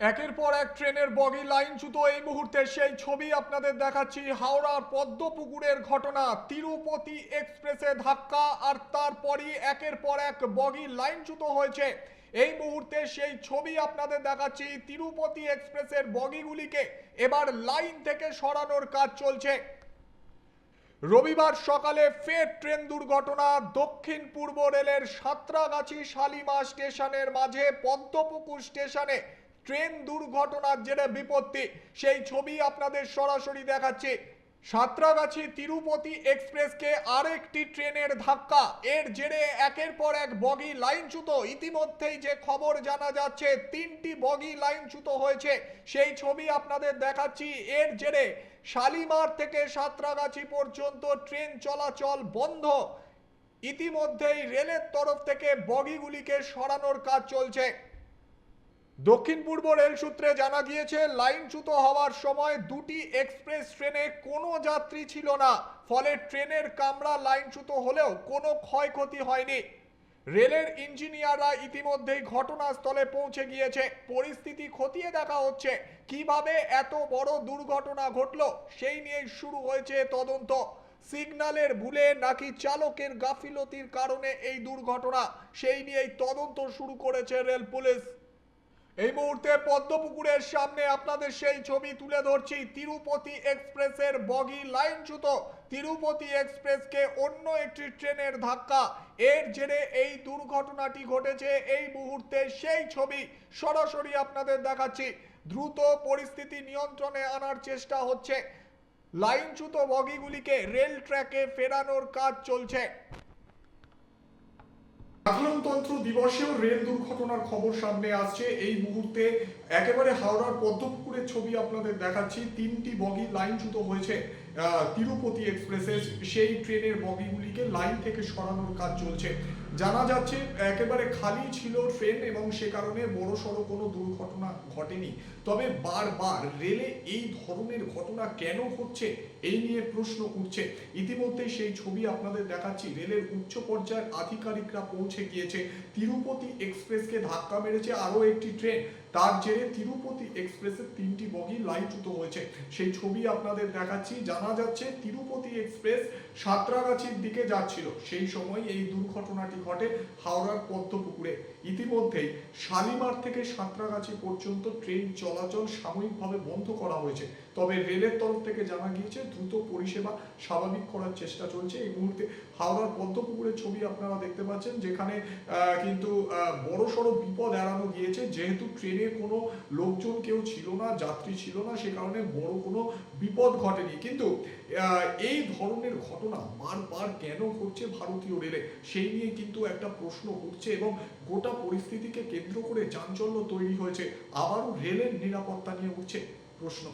একের পর এক ট্রেনের বগি লাইনচ্যুত এই মুহূর্তে সেই ছবি আপনাদের দেখাচ্ছি। হাওড়ার পদ্মপুকুরের ঘটনা, তিরুপতি এক্সপ্রেসে ধাক্কা আর তারপরই একের পর এক বগি লাইনচ্যুত হয়েছে। এই মুহূর্তে সেই ছবি আপনাদের দেখাচ্ছি, তিরুপতি এক্সপ্রেসের বগিগুলিকে এবার লাইন থেকে সরানোর কাজ চলছে। রবিবার সকালে ফের ট্রেন দুর্ঘটনা, দক্ষিণ পূর্ব রেলের সাঁতরাগাছি শালিমা স্টেশনের মাঝে পদ্মপুকুর স্টেশনে ট্রেন দুর্ঘটনার জেরে বিপত্তি। সেই ছবি আপনাদের সরাসরি দেখাচ্ছি। সাঁতরাগাছি তিরুপতি এক্সপ্রেসকে আরেকটি ট্রেনের ধাক্কা। এর জেরে একের পর এক বগি লাইনচ্যুত। ইতিমধ্যেই যে খবর জানা যাচ্ছে, তিনটি বগি লাইনচ্যুত হয়েছে। সেই ছবি আপনাদের দেখাচ্ছি। এর জেরে শালিমার থেকে সাঁতরাগাছি পর্যন্ত ট্রেন চলাচল বন্ধ। ইতিমধ্যেই রেলের তরফ থেকে বগিগুলিকে সরানোর কাজ চলছে। দক্ষিণ পূর্ব রেল সূত্রে জানা গিয়েছে লাইনচ্যুত হওয়ার সময় দুটি এক্সপ্রেস ট্রেনে কোনো যাত্রী ছিল না। ফলে ট্রেনের কামরা লাইনচ্যুত হলেও কোনো ক্ষয়ক্ষতি হয়নি। রেলের ইঞ্জিনিয়াররা ইতিমধ্যেই ঘটনাস্থলে পৌঁছে গিয়েছে। পরিস্থিতি খতিয়ে দেখা হচ্ছে। কীভাবে এত বড় দুর্ঘটনা ঘটলো, সেই নিয়ে শুরু হয়েছে তদন্ত। সিগন্যালের ভুলে নাকি চালকের গাফিলতির কারণে এই দুর্ঘটনা, সেই নিয়েই তদন্ত শুরু করেছে রেল পুলিশ। এই মুহূর্তে পদ্মপুকুরের সামনে আপনাদের সেই ছবি তুলে ধরছি। তিরুপতি এক্সপ্রেসের বগি লাইনচ্যুত তিরুপতি এক্সপ্রেসকে অন্য একটি ট্রেনের ধাক্কা। এর জেরে এই দুর্ঘটনাটি ঘটেছে। এই মুহূর্তে সেই ছবি সরাসরি আপনাদের দেখাচ্ছি। দ্রুত পরিস্থিতি নিয়ন্ত্রণে আনার চেষ্টা হচ্ছে। লাইনচ্যুত বগিগুলিকে রেল ট্র্যাকে ফেরানোর কাজ চলছে। সাধারণতন্ত্র দিবসেও রেল দুর্ঘটনার খবর সামনে আসছে। এই মুহূর্তে একেবারে হাওড়ার পদ্মপুকুরের ছবি আপনাদের দেখাচ্ছি। তিনটি বগি লাইনচ্যুত হয়েছে তিরুপতি এক্সপ্রেসের। সেই ট্রেনের বগিগুলিকে লাইন থেকে সরানোর কাজ চলছে। জানা যাচ্ছে, একেবারে খালি ছিল ট্রেন এবং সে কারণে বড় সড়ো কোনো দুর্ঘটনা ঘটেনি। তবে বারবার রেলে এই ধরনের ঘটনা কেন হচ্ছে এই নিয়ে প্রশ্ন উঠছে। ইতিমধ্যে সেই ছবি আপনাদের দেখাচ্ছি। রেলের উচ্চ পর্যায়ের আধিকারিকরা পৌঁছে গিয়েছে। তিরুপতি এক্সপ্রেসকে ধাক্কা মেরেছে আরও একটি ট্রেন। তার জেরে তিরুপতি এক্সপ্রেসের তিনটি বগি লাইনচ্যুত হয়েছে। সেই ছবি আপনাদের দেখাচ্ছি। জানা যাচ্ছে, তিরুপতি এক্সপ্রেস সাঁতরাগাছির দিকে যাচ্ছিল। সেই সময় এই দুর্ঘটনাটি ঘটে হাওড়ার পদ্মপুকুরে। ইতিমধ্যেই শালিমার থেকে সাঁতরাগাছি পর্যন্ত ট্রেন চলাচল সাময়িকভাবে বন্ধ করা হয়েছে। তবে রেলের তরফ থেকে জানা গিয়েছে, দ্রুত পরিষেবা স্বাভাবিক করার চেষ্টা চলছে। এই মুহূর্তে হাওড়ার পদ্মপুকুরের ছবি আপনারা দেখতে পাচ্ছেন, যেখানে কিন্তু বড়সড় বিপদ এড়ানো গিয়েছে। যেহেতু ট্রেনে কোনো লোকজন কেউ ছিল না, যাত্রী ছিল না, সে কারণে বড় কোনো বিপদ ঘটেনি। কিন্তু এই ধরনের ঘটনা বারবার কেন ঘটছে ভারতীয় রেলে, সেই নিয়ে কিন্তু একটা প্রশ্ন উঠছে এবং গোটা পরিস্থিতিকে কেন্দ্র করে চাঞ্চল্য তৈরি হয়েছে। আবারও রেলের নিরাপত্তা নিয়ে উঠছে প্রশ্ন।